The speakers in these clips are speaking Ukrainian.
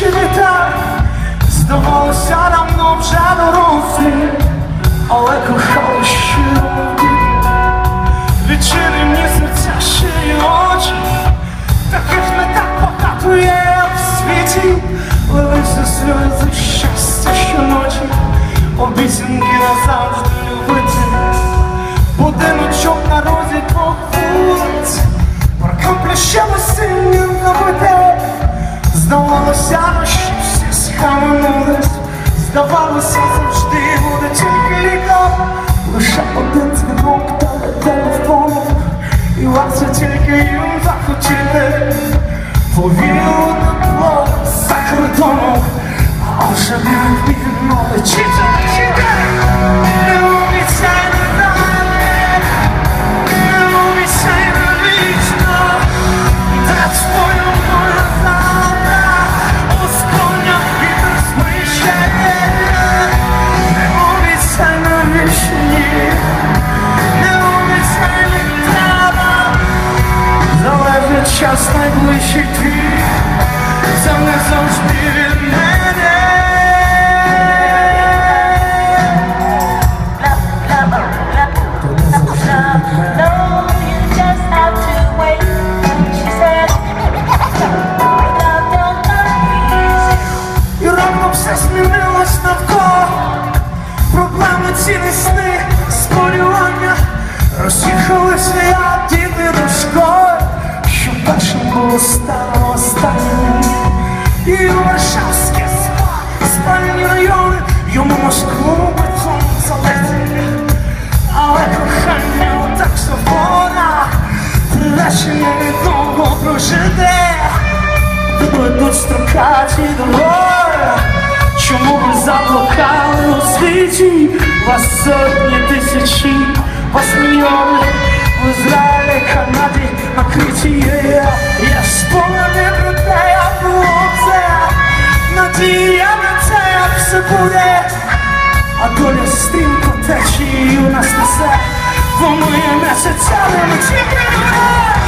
ще вітав, здавалося давно вже дорослі, але кохали щиро. Відчинені серця щирі очі, таких не так багато є в світі, лилися сльози щастя щоночі, обіцянки назавжди любити, будиночок на розі двох вулиць, парком плющем здавалося, завжди буде тільки літо, лише один дзвінок та телефону, і варто тільки їм захотіти, повірили тепло за кордоном, а вже не вміємо distinguish you here. Стало останнім І у Варшавське спа, спальні райони Йому Москву бетон залетить. Але кохання отак свобода Приречення недовго прожити. Ведуть строкаті дороги Чому ви заблукали у світі? Вас сотні тисячі, вас мільйони В Ізраїлі, Канаді, накриті pure Adonia strinko teći u nas na sve Vo moje mjesec, ali mi će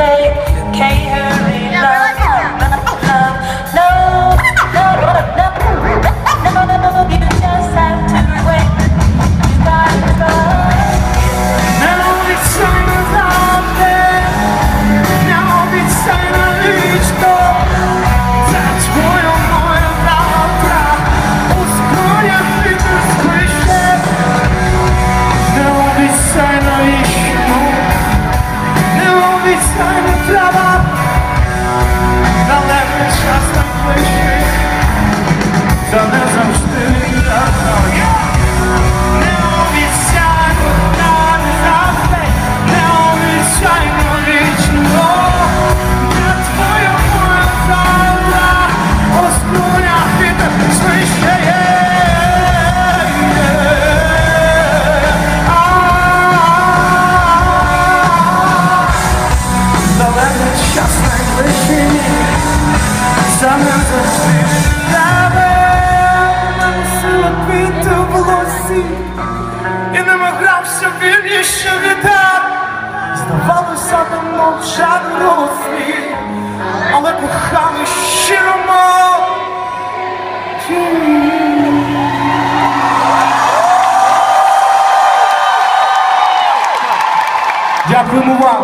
okay, okay. Він іще вітер. Здавалося, давно вже дорослі, але коханий щиро мов. Дякуємо вам.